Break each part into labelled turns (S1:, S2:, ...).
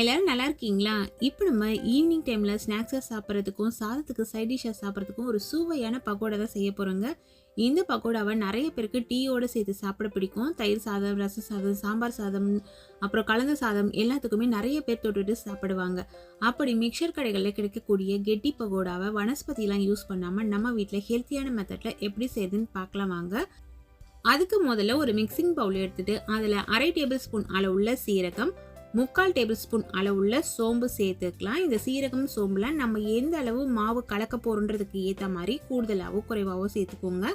S1: எல்லோரும் நல்லா இருக்கீங்களா? இப்போ நம்ம ஈவினிங் டைமில் ஸ்நாக்ஸாக சாப்பிட்றதுக்கும் சாதத்துக்கு சைட் டிஷ்ஷாக சாப்பிட்றதுக்கும் ஒரு சுவையான பக்கோடா தான் செய்ய போகிறோங்க இந்த பக்கோடாவை நிறைய பேருக்கு டீயோடு சேர்த்து சாப்பிட பிடிக்கும். தயிர் சாதம் ரச சாதம் சாம்பார் சாதம் அப்புறம் கலந்த சாதம் எல்லாத்துக்குமே நிறைய பேர் தொட்டுட்டு சாப்பிடுவாங்க. அப்படி மிக்சர் கடைகளில் கிடைக்கக்கூடிய கெட்டி பகோடாவை வனஸ்பதிலாம் யூஸ் பண்ணாமல் நம்ம வீட்டில் ஹெல்த்தியான மெத்தடில் எப்படி செய்யுதுன்னு பார்க்கலாம் வாங்க. அதுக்கு முதல்ல ஒரு மிக்சிங் பவுல் எடுத்துகிட்டு அதில் அரை டேபிள் ஸ்பூன் அளவுள்ள சீரகம் முக்கால் டேபிள் ஸ்பூன் அளவுள்ள சோம்பு சேர்த்துக்கலாம். இந்த சீரகம் சோம்புல நம்ம எந்த அளவு மாவு கலக்க போகிறோன்றதுக்கு ஏற்ற மாதிரி கூடுதலாகவோ குறைவாகவோ சேர்த்துக்கோங்க.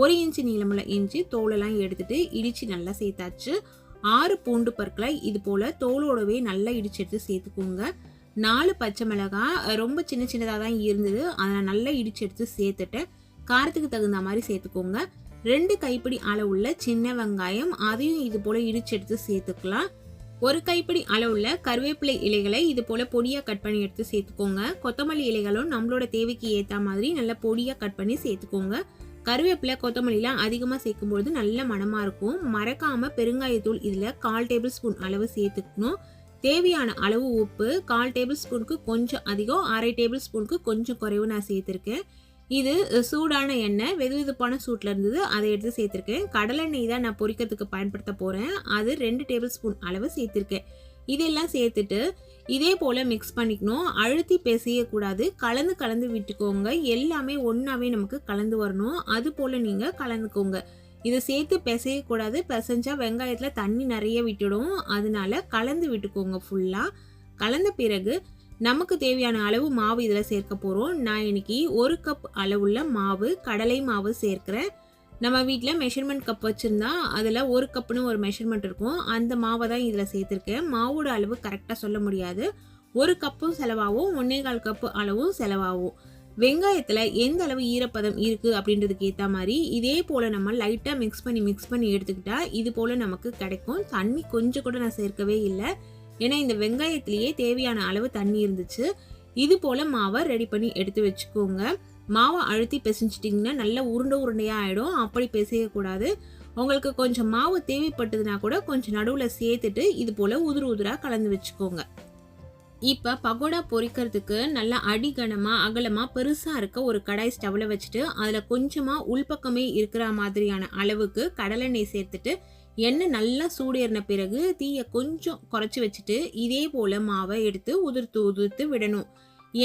S1: ஒரு இன்ச்சு நீளமுள்ள இஞ்சி தோலெல்லாம் எடுத்துட்டு இடிச்சு நல்லா சேர்த்தாச்சு. ஆறு பூண்டு பற்களை இது போல தோலோடவே நல்லா இடிச்சு எடுத்து சேர்த்துக்கோங்க. நாலு பச்சை மிளகாய் ரொம்ப சின்ன சின்னதாக தான் இருந்தது. அதை நல்லா இடிச்சு எடுத்து சேர்த்துட்டு காரத்துக்கு தகுந்த மாதிரி சேர்த்துக்கோங்க. ரெண்டு கைப்பிடி அளவுள்ள சின்ன வெங்காயம் அதையும் இது போல இடிச்சு எடுத்து சேர்த்துக்கலாம். ஒரு கைப்பிடி அளவுள்ள கருவேப்பிலை இலைகளை இது போல பொடியா கட் பண்ணி எடுத்து சேர்த்துக்கோங்க. கொத்தமல்லி இலைகளும் நம்மளோட தேவைக்கு ஏற்ற மாதிரி நல்லா பொடியா கட் பண்ணி சேர்த்துக்கோங்க. கருவேப்பிலை கொத்தமல்லிலாம் அதிகமாக சேர்க்கும்பொழுது நல்ல மணமாக இருக்கும். மறக்காமல் பெருங்காயத்தூள் இதில் கால் டேபிள் ஸ்பூன் அளவு சேர்த்துக்கணும். தேவையான அளவு உப்பு கால் டேபிள் ஸ்பூனுக்கு கொஞ்சம் அதிகம் அரை டேபிள் ஸ்பூனுக்கு கொஞ்சம் குறைவு நான் சேர்த்துருக்கேன். இது சூடான எண்ணெய் வெது வெதுப்பான சூட்டில் இருந்தது. அதை எடுத்து சேர்த்துருக்கேன். கடலெண்ணெய் தான் நான் பொரிக்கிறதுக்கு பயன்படுத்த போகிறேன் அது ரெண்டு டேபிள் ஸ்பூன் அளவு சேர்த்துருக்கேன். இதெல்லாம் சேர்த்துட்டு இதே போல் மிக்ஸ் பண்ணிக்கணும். அழுத்தி பிசையக்கூடாது. கலந்து கலந்து விட்டுக்கோங்க. எல்லாமே ஒன்றாவே நமக்கு கலந்து வரணும். அது போல் நீங்கள் கலந்துக்கோங்க. இதை சேர்த்து பிசையக்கூடாது. பிசைஞ்சா வெங்காயத்தில் தண்ணி நிறைய விட்டுடும். அதனால கலந்து விட்டுக்கோங்க ஃபுல்லாக கலந்த பிறகு நமக்கு தேவையான அளவு மாவு இதில் சேர்க்க போகிறோம் நான் இன்னைக்கு ஒரு கப் அளவுள்ள மாவு கடலை மாவு சேர்க்குறேன். நம்ம வீட்டில் மெஷர்மெண்ட் கப் வச்சுருந்தா அதில் ஒரு கப்புன்னு ஒரு மெஷர்மெண்ட் இருக்கும். அந்த மாவை தான் இதில் சேர்த்துருக்கேன். மாவோட அளவு கரெக்டாக சொல்ல முடியாது. ஒரு கப்பும் செலவாகும் ஒன்னே கால் கப்பு அளவும் செலவாகும். வெங்காயத்தில் எந்த அளவு ஈரப்பதம் இருக்குது அப்படின்றதுக்கு ஏற்ற மாதிரி இதே போல் நம்ம லைட்டாக மிக்ஸ் பண்ணி மிக்ஸ் பண்ணி எடுத்துக்கிட்டால் இது போல் நமக்கு கிடைக்கும். தண்ணி கொஞ்சம் கூட நான் சேர்க்கவே இல்லை. ஏன்னா இந்த வெங்காயத்திலேயே தேவையான அளவு தண்ணி இருந்துச்சு. இது போல் மாவை ரெடி பண்ணி எடுத்து வச்சுக்கோங்க. மாவை அழுத்தி பிசைஞ்சிட்டிங்கன்னா நல்லா உருண்டை உருண்டையாக ஆகிடும் அப்படி பிசையக்கூடாது. உங்களுக்கு கொஞ்சம் மாவு தேவைப்பட்டதுன்னா கூட கொஞ்சம் நடுவில் சேர்த்துட்டு இது போல் உதிர் உதிராக கலந்து வச்சுக்கோங்க. இப்போ பகோடா பொரிக்கிறதுக்கு நல்லா அடிகனமாக அகலமாக பெருசாக இருக்க ஒரு கடாய் ஸ்டவ்வில் வச்சுட்டு அதில் கொஞ்சமாக உள்பக்கமே இருக்கிற மாதிரியான அளவுக்கு கடலெண்ணெய் சேர்த்துட்டு எண்ணெய் நல்லா சூடேறின பிறகு தீயை கொஞ்சம் குறைச்சி வச்சுட்டு இதே போல் மாவை எடுத்து உதிர்த்து உதிர்த்து விடணும்.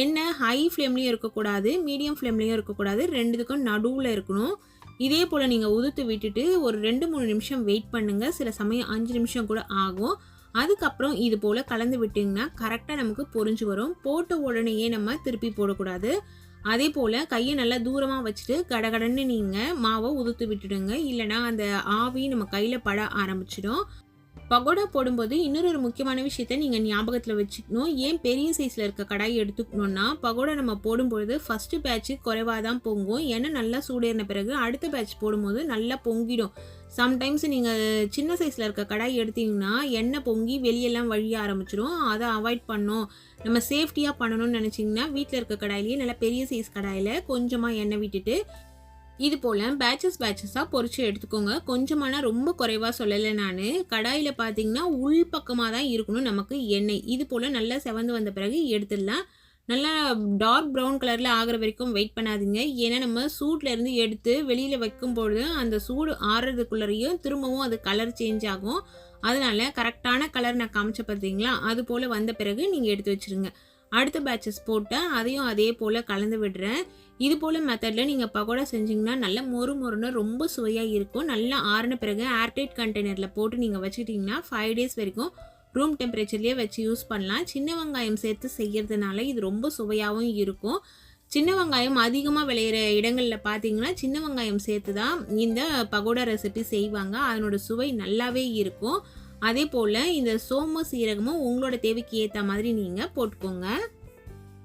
S1: எண்ணெய் ஹை ஃப்ளேம்லேயும் இருக்கக்கூடாது மீடியம் ஃப்ளேம்லேயும் இருக்கக்கூடாது ரெண்டுத்துக்கும் நடுவில் இருக்கணும். இதே போல் நீங்கள் உதிர்த்து விட்டுட்டு ஒரு ரெண்டு மூணு நிமிஷம் வெயிட் பண்ணுங்கள் சில சமயம் அஞ்சு நிமிஷம் கூட ஆகும். அதுக்கப்புறம் இது போல் கலந்து விட்டிங்கன்னா கரெக்டாக நமக்கு பொறிஞ்சு வரும். போட்ட உடனேயே நம்ம திருப்பி போடக்கூடாது. அதே போல் கையை நல்லா தூரமாக வச்சுட்டு கடகடன்னு நீங்கள் மாவை உதுத்து விட்டுடுங்க. இல்லைனா அந்த ஆவி நம்ம கையில் பட ஆரம்பிச்சிடும். பகோடா போடும்போது இன்னொரு ஒரு முக்கியமான விஷயத்த நீங்கள் ஞாபகத்தில் வச்சுக்கணும். ஏன் பெரிய சைஸில் இருக்க கடாயை எடுத்துக்கணும்னா பகோடா நம்ம போடும்பொழுது ஃபஸ்ட்டு பேட்ச்சு குறைவாக தான் பொங்கும். ஏன்னா நல்லா சூடேறின பிறகு அடுத்த பேட்ச் போடும்போது நல்லா பொங்கிடும். சம்டைம்ஸ் நீங்கள் சின்ன சைஸில் இருக்க கடாய் எடுத்தீங்கன்னா எண்ணெய் பொங்கி வெளியெல்லாம் வழிய ஆரம்பிச்சிடும் அதை அவாய்ட் பண்ணோம் நம்ம சேஃப்டியாக பண்ணணும்னு நினச்சிங்கன்னா வீட்டில் இருக்க கடாயிலேயே நல்லா பெரிய சைஸ் கடாயில் கொஞ்சமாக எண்ணெய் விட்டுட்டு இது போல் பேட்சஸ் பேட்சஸாக பொறிச்சு எடுத்துக்கோங்க. கொஞ்சமான ரொம்ப குறைவாக சொல்லலை நான். கடாயில் பார்த்தீங்கன்னா உள் பக்கமாக தான் இருக்கணும் நமக்கு எண்ணெய். இது போல் நல்லா செவந்து வந்த பிறகு எடுத்துடலாம். நல்லா டார்க் ப்ரௌன் கலரில் ஆகிற வரைக்கும் வெயிட் பண்ணாதீங்க. ஏன்னா நம்ம சூட்லேருந்து எடுத்து வெளியில் வைக்கும்பொழுது அந்த சூடு ஆறுறதுக்குள்ளரையும் திரும்பவும் அது கலர் சேஞ்ச் ஆகும். அதனால கரெக்டான கலர் நான் காமிச்ச பார்த்தீங்களா அது போல் வந்த பிறகு நீங்கள் எடுத்து வச்சுருங்க. அடுத்த பேட்சஸ் போட்டு அதையும் அதே போல் கலந்து விடுறேன். இது போல் மெத்தடில் நீங்கள் பகோடா செஞ்சிங்கன்னா நல்ல மொறு மொறுன்னு ரொம்ப சுவையாக இருக்கும். நல்லா ஆறின பிறகு ஏர்டைட் கண்டெய்னரில் போட்டு நீங்கள் வச்சுக்கிட்டிங்கன்னா ஃபைவ் டேஸ் வரைக்கும் ரூம் டெம்பரேச்சர்லேயே வச்சு யூஸ் பண்ணலாம். சின்ன வெங்காயம் சேர்த்து செய்கிறதுனால இது ரொம்ப சுவையாகவும் இருக்கும். சின்ன வெங்காயம் அதிகமாக விளையிற இடங்களில் பார்த்தீங்கன்னா சின்ன வெங்காயம் சேர்த்து தான் இந்த பகோடா ரெசிபி செய்வாங்க. அதனோட சுவை நல்லாவே இருக்கும். அதே போல் இந்த சோமு சீரகமும் உங்களோட தேவைக்கு ஏற்ற மாதிரி நீங்கள் போட்டுக்கோங்க.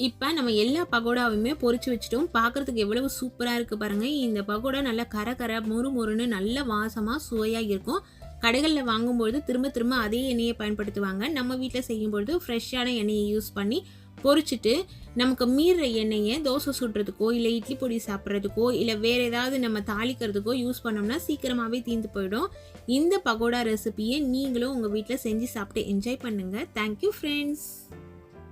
S1: இப்போ நம்ம எல்லா பகோடாவுமே பொறிச்சு வச்சுட்டோம். பார்க்குறதுக்கு எவ்வளவு சூப்பராக இருக்குது பாருங்கள் இந்த பகோடா நல்லா கர கர மொறு மொறுன்னு நல்ல வாசமாக சுவையாக இருக்கும். கடைகளில் வாங்கும்பொழுது திரும்ப திரும்ப அதே எண்ணெயை பயன்படுத்துவாங்க. நம்ம வீட்டில் செய்யும்பொழுது ஃப்ரெஷ்ஷான எண்ணெயை யூஸ் பண்ணி பொறிச்சிட்டு நமக்கு மீற எண்ணெயை தோசை சுடுறதுக்கோ இல்லை இட்லி பொடி சாப்பிட்றதுக்கோ இல்லை வேறு ஏதாவது நம்ம தாளிக்கிறதுக்கோ யூஸ் பண்ணோம்னா சீக்கிரமாகவே தீர்ந்து போயிடும். இந்த பகோடா ரெசிபியை நீங்களும் உங்கள் வீட்டில் செஞ்சு சாப்பிட்டு என்ஜாய் பண்ணுங்கள் தேங்க்யூ ஃப்ரெண்ட்ஸ்